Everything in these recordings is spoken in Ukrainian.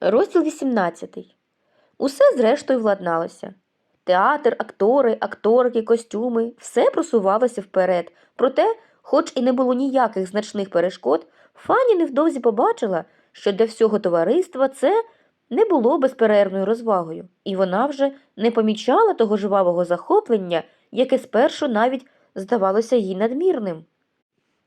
Розділ 18. Усе зрештою владналося. Театр, актори, акторки, костюми все просувалося вперед. Проте, хоч і не було ніяких значних перешкод, Фанні невдовзі побачила, що для всього товариства це не було безперервною розвагою, і вона вже не помічала того жвавого захоплення, яке спершу навіть здавалося їй надмірним.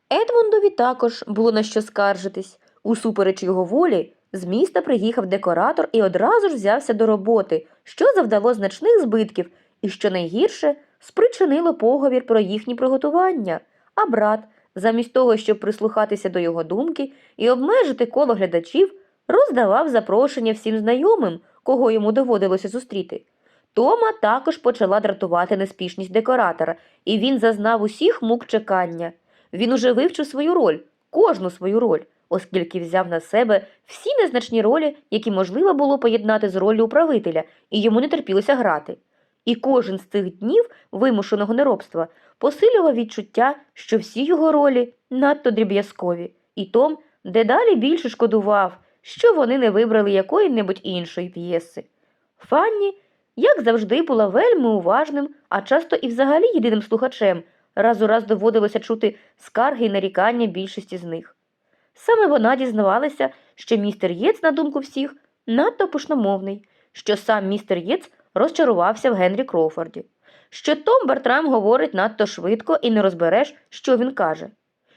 Едмундові також було на що скаржитись. Усупереч його волі, з міста приїхав декоратор і одразу ж взявся до роботи, що завдало значних збитків і, що найгірше, спричинило поговір про їхні приготування. А брат, замість того, щоб прислухатися до його думки і обмежити коло глядачів, роздавав запрошення всім знайомим, кого йому доводилося зустріти. Тома також почала дратувати неспішність декоратора, і він зазнав усіх мук чекання. Він уже вивчив свою роль, кожну свою роль, оскільки взяв на себе всі незначні ролі, які можливо було поєднати з роллю управителя, і йому не терпілося грати. І кожен з цих днів вимушеного неробства посилював відчуття, що всі його ролі надто дріб'язкові, і Том дедалі більше шкодував, що вони не вибрали якої-небудь іншої п'єси. Фанні, як завжди, була вельми уважним, а часто і взагалі єдиним слухачем, раз у раз доводилося чути скарги й нарікання більшості з них. Саме вона дізнавалася, що містер Єц, на думку всіх, надто пушномовний, що сам містер Єц розчарувався в Генрі Кроуфорді, що Том Бертрам говорить надто швидко і не розбереш, що він каже,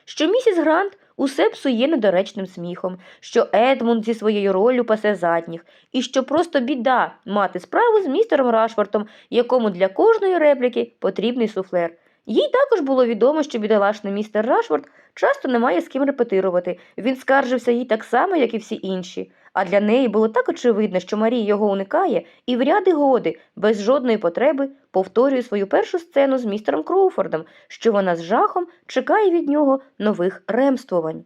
що місіс Грант усе псує недоречним сміхом, що Едмунд зі своєю роллю пасе задніх, і що просто біда мати справу з містером Рашфортом, якому для кожної репліки потрібний суфлер. Їй також було відомо, що бідолашний містер Рашфорд часто не має з ким репетирувати. Він скаржився їй так само, як і всі інші. А для неї було так очевидно, що Марія його уникає, і в ряди годи, без жодної потреби, повторює свою першу сцену з містером Кроуфордом, що вона з жахом чекає від нього нових ремствувань.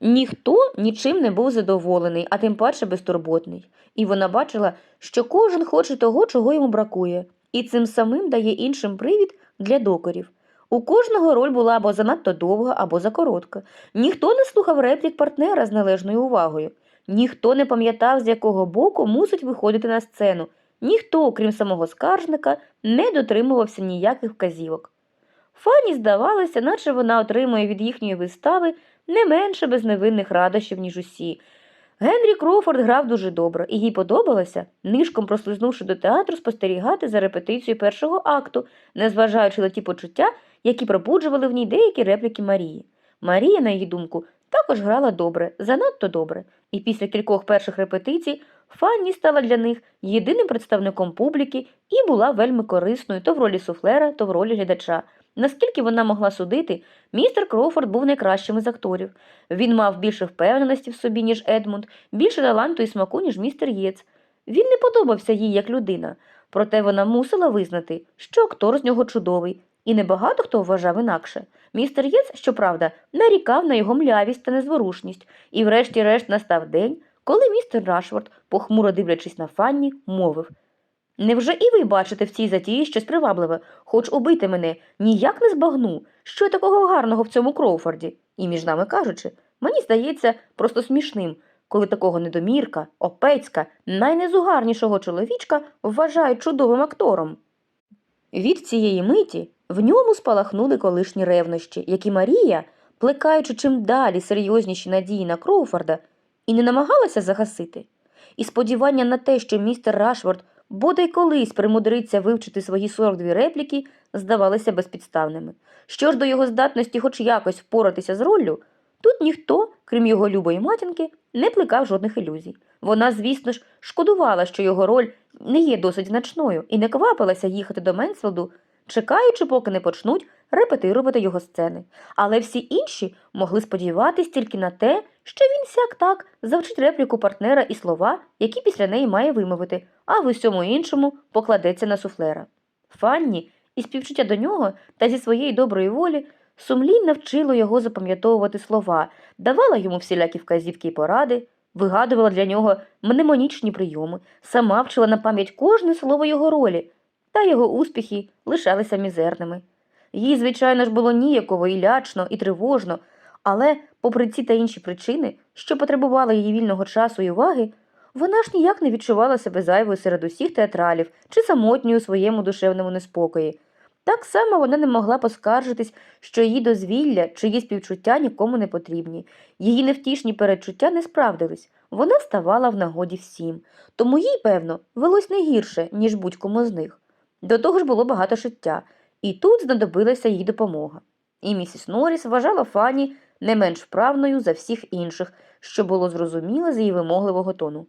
Ніхто нічим не був задоволений, а тим паче безтурботний. І вона бачила, що кожен хоче того, чого йому бракує, і цим самим дає іншим привід для докорів. У кожного роль була або занадто довга, або закоротка. Ніхто не слухав реплік партнера з належною увагою. Ніхто не пам'ятав, з якого боку мусить виходити на сцену. Ніхто, окрім самого скаржника, не дотримувався ніяких вказівок. Фані здавалося, наче вона отримує від їхньої вистави не менше безневинних радощів, ніж усі. Генрі Кроуфорд грав дуже добре, і їй подобалося, нишком прослизнувши до театру, спостерігати за репетицією першого акту, незважаючи на ті почуття, які пробуджували в ній деякі репліки Марії. Марія, на її думку, також грала добре, занадто добре, і після кількох перших репетицій Фанні стала для них єдиним представником публіки і була вельми корисною то в ролі суфлера, то в ролі глядача. Наскільки вона могла судити, містер Кроуфорд був найкращим із акторів. Він мав більше впевненості в собі, ніж Едмунд, більше таланту і смаку, ніж містер Єц. Він не подобався їй як людина, проте вона мусила визнати, що актор з нього чудовий, і небагато хто вважав інакше. Містер Єц, щоправда, нарікав на його млявість та незворушність, і врешті-решт настав день, коли містер Рашфорд, похмуро дивлячись на Фанні, мовив Невже і ви бачите в цій затії щось привабливе, хоч убити мене, ніяк не збагну, що такого гарного в цьому Кроуфорді? І між нами кажучи, мені здається просто смішним, коли такого недомірка, опецька, найнезугарнішого чоловічка вважають чудовим актором. Від цієї миті в ньому спалахнули колишні ревнощі, які Марія, плекаючи чим далі серйозніші надії на Кроуфорда, і не намагалася загасити. І сподівання на те, що містер Рашфорд бодай колись примудриться вивчити свої 42 репліки, здавалися безпідставними. Що ж до його здатності хоч якось впоратися з роллю, тут ніхто, крім його любої матінки, не плекав жодних ілюзій. Вона, звісно ж, шкодувала, що його роль не є досить значною, і не квапилася їхати до Менсфілду, чекаючи, поки не почнуть репетирувати його сцени. Але всі інші могли сподіватись тільки на те, що він сяк так завчить репліку партнера і слова, які після неї має вимовити, а в усьому іншому покладеться на суфлера. Фанні, і співчуття до нього та зі своєї доброї волі сумлінно вчило його запам'ятовувати слова, давала йому всілякі вказівки і поради, вигадувала для нього мнемонічні прийоми, сама вчила на пам'ять кожне слово його ролі, та його успіхи лишалися мізерними. Їй, звичайно ж, було ніяково і лячно, і тривожно, але, попри ці та інші причини, що потребували її вільного часу і уваги, Вона ж ніяк не відчувала себе зайвою серед усіх театралів чи самотньою у своєму душевному неспокої. Так само вона не могла поскаржитись, що її дозвілля чи її співчуття нікому не потрібні. Її невтішні передчуття не справдились. Вона ставала в нагоді всім, тому їй, певно, велось не гірше, ніж будь-кому з них. До того ж було багато життя, і тут знадобилася їй допомога. І місіс Норріс вважала Фанні не менш вправною за всіх інших, що було зрозуміло з її вимогливого тону.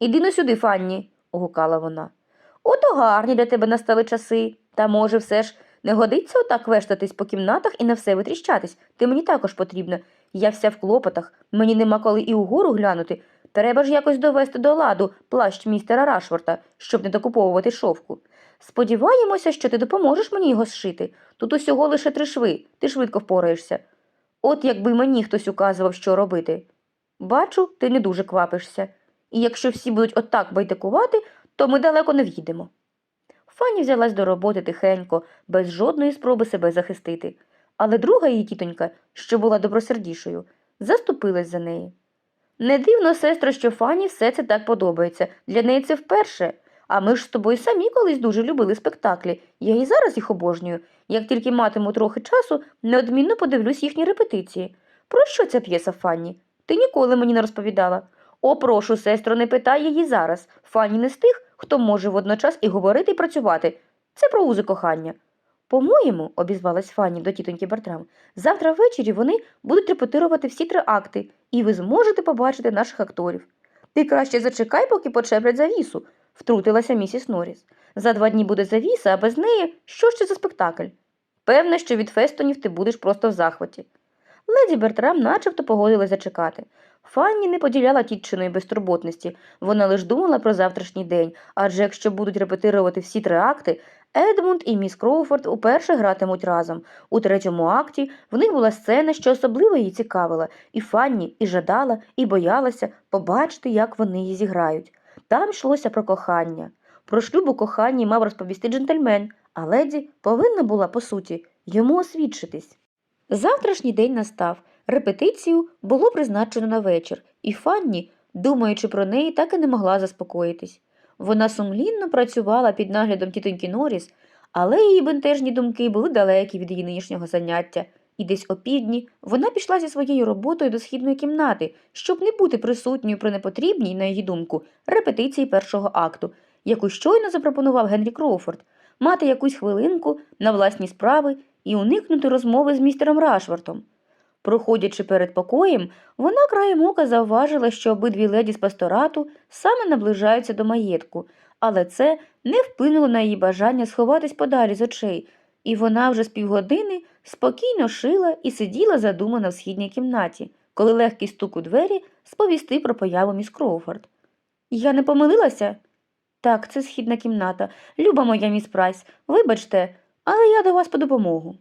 Іди но сюди, Фанні, гукала вона. Ото гарні для тебе настали часи, та, може, все ж не годиться отак вештатись по кімнатах і на все витріщатись. Ти мені також потрібна. Я вся в клопотах, мені нема коли і угору глянути. Треба ж якось довести до ладу плащ містера Рашфорта, щоб не докуповувати шовку. Сподіваємося, що ти допоможеш мені його зшити. Тут усього лише три шви, ти швидко впораєшся. От якби мені хтось указував, що робити. Бачу, ти не дуже квапишся. І якщо всі будуть отак байдикувати, то ми далеко не в'їдемо. Фанні взялась до роботи тихенько, без жодної спроби себе захистити. Але друга її тітонька, що була добросердішою, заступилась за неї. Не дивно, сестро, що Фанні все це так подобається. Для неї це вперше. А ми ж з тобою самі колись дуже любили спектаклі. Я і зараз їх обожнюю. Як тільки матиму трохи часу, неодмінно подивлюсь їхні репетиції. Про що ця п'єса, Фанні? Ти ніколи мені не розповідала. О, прошу, сестро, не питай її зараз. Фанні не з тих, хто може водночас і говорити, і працювати. Це про узи кохання. По-моєму, обізвалась Фанні до тітоньки Бертрам, завтра ввечері вони будуть репетирувати всі три акти, і ви зможете побачити наших акторів. Ти краще зачекай, поки почеплять завісу, втрутилася місіс Норріс. За два дні буде завіса, а без неї що ще за спектакль? Певне, що від фестонів ти будеш просто в захваті. Леді Бертрам начебто погодилась зачекати. Фанні не поділяла тітчиної безтурботності, вона лиш думала про завтрашній день, адже якщо будуть репетирувати всі три акти, Едмунд і міс Кроуфорд уперше гратимуть разом. У третьому акті в них була сцена, що особливо її цікавила, і Фанні і жадала, і боялася побачити, як вони її зіграють. Там йшлося про кохання. Про шлюб у коханні мав розповісти джентльмен, а леді повинна була, по суті, йому освідчитись. Завтрашній день настав. Репетицію було призначено на вечір, і Фанні, думаючи про неї, так і не могла заспокоїтись. Вона сумлінно працювала під наглядом тітоньки Норріс, але її бентежні думки були далекі від її нинішнього заняття, і десь опівдні вона пішла зі своєю роботою до східної кімнати, щоб не бути присутньою при непотрібній, на її думку, репетиції першого акту, яку щойно запропонував Генрі Кроуфорд, мати якусь хвилинку на власні справи і уникнути розмови з містером Рашвортом. Проходячи перед покоєм, вона краєм ока завважила, що обидві леді з пасторату саме наближаються до маєтку, але це не вплинуло на її бажання сховатись подалі з очей, і вона вже з півгодини спокійно шила і сиділа задумана в східній кімнаті, коли легкий стук у двері сповістив про появу міс Кроуфорд. Я не помилилася? Так, це східна кімната. Люба моя міс Прайс, вибачте, але я до вас по допомогу.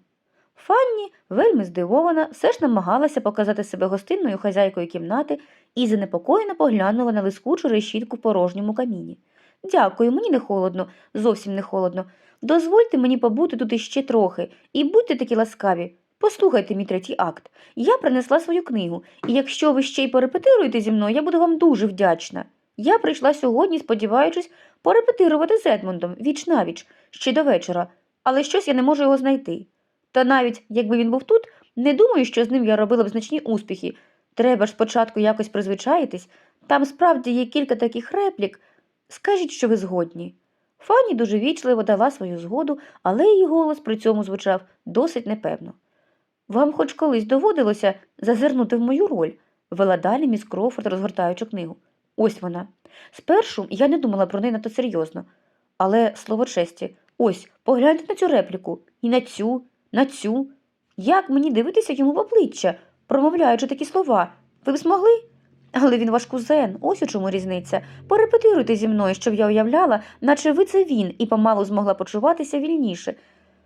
Фанні, вельми здивована, все ж намагалася показати себе гостинною хазяйкою кімнати і занепокоєно поглянула на лискучу решітку в порожньому каміні. Дякую, мені не холодно, зовсім не холодно. Дозвольте мені побути тут іще трохи, і будьте такі ласкаві. Послухайте мій третій акт. Я принесла свою книгу, і якщо ви ще й порепетируєте зі мною, я буду вам дуже вдячна. Я прийшла сьогодні, сподіваючись, порепетирувати з Едмондом віч навіч, ще до вечора, але щось я не можу його знайти. Та навіть якби він був тут, не думаю, що з ним я робила б значні успіхи. Треба ж спочатку якось призвичаїтись. Там справді є кілька таких реплік. Скажіть, що ви згодні. Фанні дуже вічливо дала свою згоду, але її голос при цьому звучав досить непевно. Вам хоч колись доводилося зазирнути в мою роль, вела далі міс Кроуфорд, розгортаючи книгу. Ось вона. Спершу я не думала про неї надто серйозно. Але, слово честі, ось, погляньте на цю репліку, і на цю, на цю. Як мені дивитися йому в обличчя, промовляючи такі слова? Ви б змогли? Але він ваш кузен, ось у чому різниця. Порепетируйте зі мною, щоб я уявляла, наче ви це він, і помалу змогла почуватися вільніше.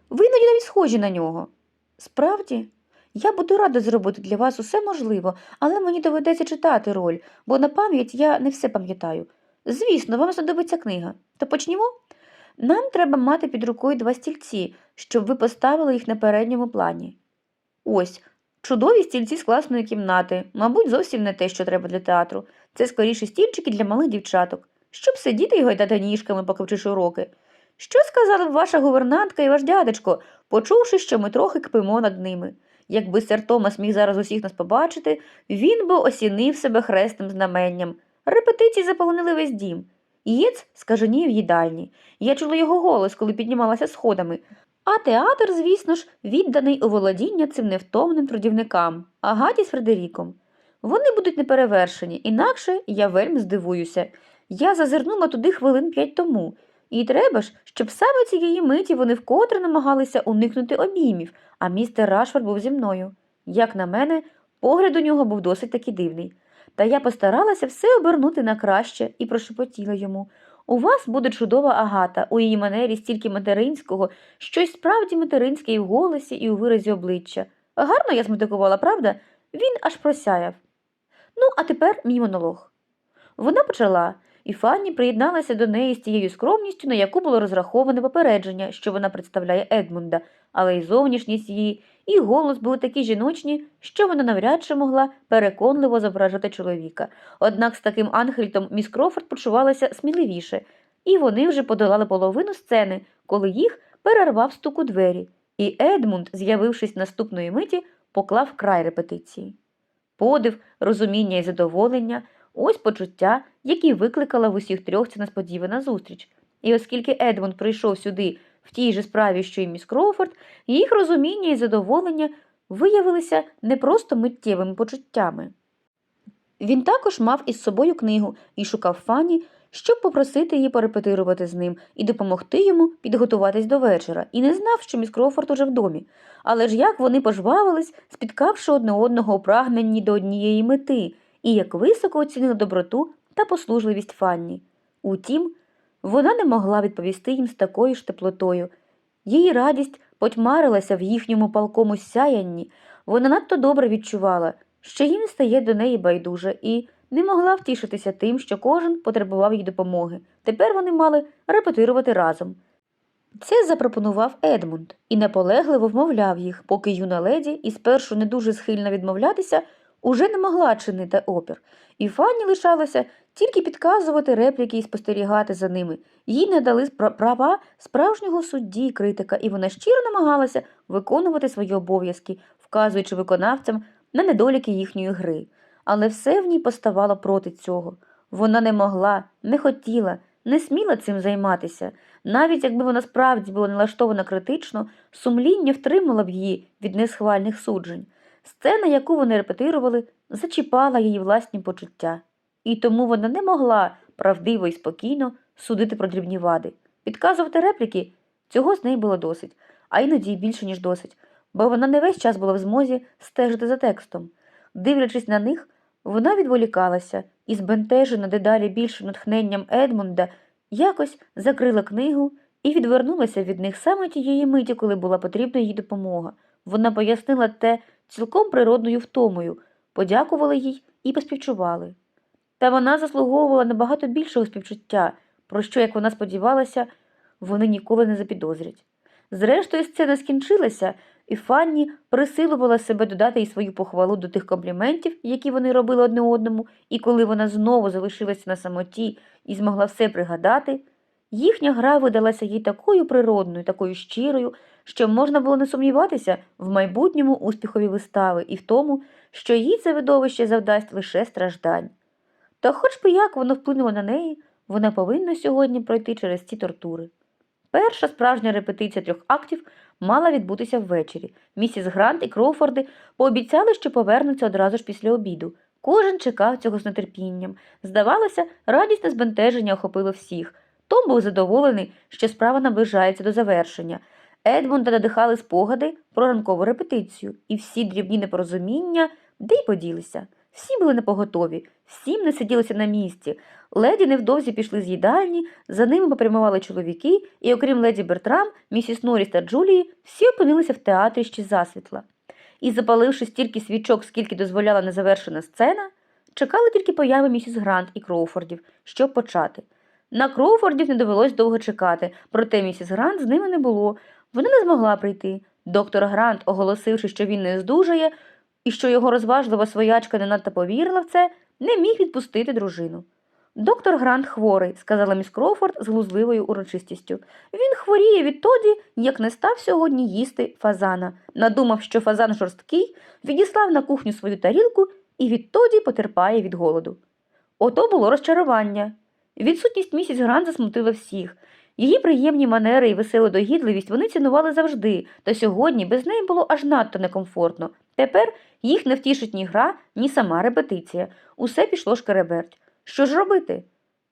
Ви іноді навіть схожі на нього. Справді, я буду рада зробити для вас усе можливо, але мені доведеться читати роль, бо на пам'ять я не все пам'ятаю. Звісно, вам знадобиться книга. То почнімо? Нам треба мати під рукою два стільці, щоб ви поставили їх на передньому плані. Ось, чудові стільці з класної кімнати, мабуть, зовсім не те, що треба для театру. Це скоріше стільчики для малих дівчаток, щоб сидіти і гойдати ніжками, поки вчиш уроки. Що сказала б ваша гувернантка і ваш дядечко, почувши, що ми трохи кпимо над ними? Якби сер Томас міг зараз усіх нас побачити, він би осінив себе хресним знаменням. Репетиції заполонили весь дім. Єц скаженів в їдальні. Я чула його голос, коли піднімалася сходами. А театр, звісно ж, відданий у володіння цим невтомним трудівникам, Агаті з Фредеріком. Вони будуть неперевершені, інакше я вельми здивуюся. Я зазирнула туди хвилин п'ять тому. І треба ж, щоб саме цієї миті вони вкотре намагалися уникнути обіймів, а містер Рашфорд був зі мною. Як на мене, погляд у нього був досить таки дивний. Та я постаралася все обернути на краще і прошепотіла йому. У вас буде чудова агата, у її манері стільки материнського, щось справді материнське і в голосі, і у виразі обличчя. Гарно я зметикувала, правда? Він аж просяяв. Ну, а тепер мій монолог. Вона почала, і Фанні приєдналася до неї з тією скромністю, на яку було розраховане попередження, що вона представляє Едмунда, але й зовнішність її, і голос були такі жіночні, що вона навряд чи могла переконливо зображати чоловіка. Однак з таким ангельтом міс Крофорд почувалася сміливіше, і вони вже подолали половину сцени, коли їх перервав стук у двері, і Едмунд, з'явившись наступної миті, поклав край репетиції. Подив, розуміння і задоволення ось почуття, які викликала в усіх трьох ця несподівана зустріч. І оскільки Едмунд прийшов сюди в тій же справі, що й міс Кроуфорд, їх розуміння і задоволення виявилися не просто миттєвими почуттями. Він також мав із собою книгу і шукав Фанні, щоб попросити її порепетирувати з ним і допомогти йому підготуватись до вечора, і не знав, що міс Кроуфорд уже в домі. Але ж як вони пожвавились, спіткавши одне одного у прагненні до однієї мети, і як високо оцінили доброту та послужливість Фанні. Утім, вона не могла відповісти їм з такою ж теплотою. Її радість потьмарилася в їхньому палкому сяянні, вона надто добре відчувала, що їм стає до неї байдуже, і не могла втішитися тим, що кожен потребував їй допомоги. Тепер вони мали репетирувати разом. Це запропонував Едмунд і наполегливо вмовляв їх, поки юна леді, і спершу не дуже схильна відмовлятися, уже не могла чинити опір, і Фанні лишалося тільки підказувати репліки і спостерігати за ними. Їй не дали права справжнього судді і критика, і вона щиро намагалася виконувати свої обов'язки, вказуючи виконавцям на недоліки їхньої гри. Але все в ній поставало проти цього. Вона не могла, не хотіла, не сміла цим займатися. Навіть якби вона справді була налаштована критично, сумління втримало б її від несхвальних суджень. Сцена, яку вони репетирували, зачіпала її власні почуття, і тому вона не могла правдиво і спокійно судити про дрібні вади. Підказувати репліки цього з неї було досить, а іноді більше, ніж досить, бо вона не весь час була в змозі стежити за текстом. Дивлячись на них, вона відволікалася і, збентежена дедалі більшим натхненням Едмунда, якось закрила книгу і відвернулася від них саме тієї миті, коли була потрібна їй допомога. Вона пояснила те цілком природною втомою, подякували їй і поспівчували. Та вона заслуговувала набагато більшого співчуття, про що, як вона сподівалася, вони ніколи не запідозрять. Зрештою, сцена скінчилася, і Фанні присилувала себе додати їй свою похвалу до тих компліментів, які вони робили одне одному, і коли вона знову залишилася на самоті і змогла все пригадати, їхня гра видалася їй такою природною, такою щирою, що можна було не сумніватися в майбутньому успіхові вистави і в тому, що їй це видовище завдасть лише страждань. Та хоч би як воно вплинуло на неї, вона повинна сьогодні пройти через ці тортури. Перша справжня репетиція трьох актів мала відбутися ввечері. Місіс Грант і Кроуфорди пообіцяли, що повернуться одразу ж після обіду. Кожен чекав цього з нетерпінням. Здавалося, радісне збентеження охопило всіх. Том був задоволений, що справа наближається до завершення. Едмунда надихали спогади про ранкову репетицію, і всі дрібні непорозуміння де й поділися. Всі були непоготові, всім не сиділося на місці. Леді невдовзі пішли з їдальні, за ними попрямували чоловіки, і окрім леді Бертрам, місіс Норріс та Джулії, всі опинилися в театрі ще засвітла. І, запаливши стільки свічок, скільки дозволяла незавершена сцена, чекали тільки появи місіс Грант і Кроуфордів, щоб почати. На Кроуфордів не довелось довго чекати, проте місіс Грант з ними не було. Вона не змогла прийти. Доктор Грант, оголосивши, що він не здужає, і що його розважлива своячка не надто повірила в це, не міг відпустити дружину. Доктор Грант хворий, сказала міс Кроуфорд з глузливою урочистістю. Він хворіє відтоді, як не став сьогодні їсти фазана. Надумав, що фазан жорсткий, відіслав на кухню свою тарілку і відтоді потерпає від голоду. Ото було розчарування. Відсутність місіс Грант засмутила всіх. Її приємні манери і веселу догідливість вони цінували завжди, та сьогодні без неї було аж надто некомфортно. Тепер їх не втішить ні гра, ні сама репетиція. Усе пішло шкереберть. Що ж робити?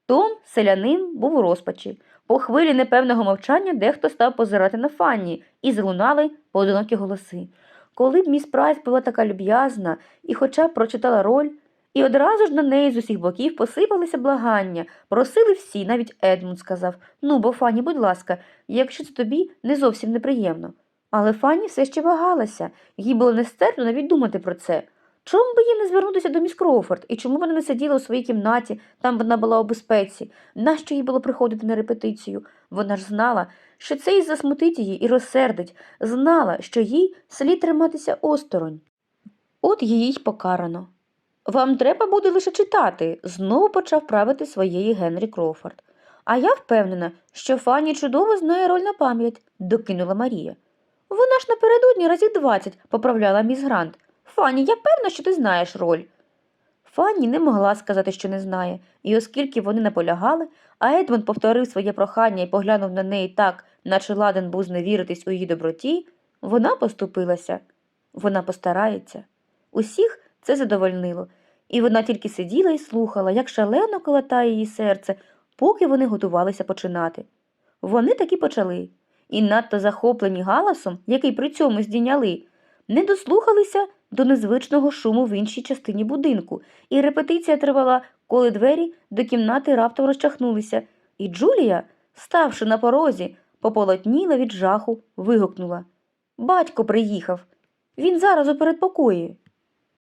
Том, селянин, був у розпачі. По хвилі непевного мовчання дехто став позирати на Фанні, і залунали поодинокі голоси. Коли б міс Прайс була така люб'язна і хоча б прочитала роль, і одразу ж на неї з усіх боків посипалися благання, просили всі, навіть Едмунд сказав Ну, бо Фанні, будь ласка, якщо це тобі не зовсім неприємно. Але Фанні все ще вагалася, їй було нестерпно навіть думати про це. Чому би їй не звернутися до міс Кроуфорд? І чому вона не сиділа у своїй кімнаті, там вона була у безпеці? Нащо їй було приходити на репетицію? Вона ж знала, що це і засмутить її і розсердить, знала, що їй слід триматися осторонь. От її й покарано. Вам треба буде лише читати, знову почав правити своєї Генрі Кроуфорд. А я впевнена, що Фанні чудово знає роль на пам'ять, докинула Марія. Вона ж напередодні разів двадцять, поправляла міс Грант. Фанні, я певна, що ти знаєш роль. Фанні не могла сказати, що не знає, і оскільки вони наполягали, а Едмонд повторив своє прохання і поглянув на неї так, наче ладен був зневіритись у її доброті, вона поступилася. Вона постарається. Усіх це задовольнило, і вона тільки сиділа і слухала, як шалено колотає її серце, поки вони готувалися починати. Вони таки почали, і надто захоплені галасом, який при цьому здійняли, не дослухалися до незвичного шуму в іншій частині будинку, і репетиція тривала, коли двері до кімнати раптом розчахнулися, і Джулія, ставши на порозі, пополотніла від жаху, вигукнула Батько приїхав. Він зараз у передпокої.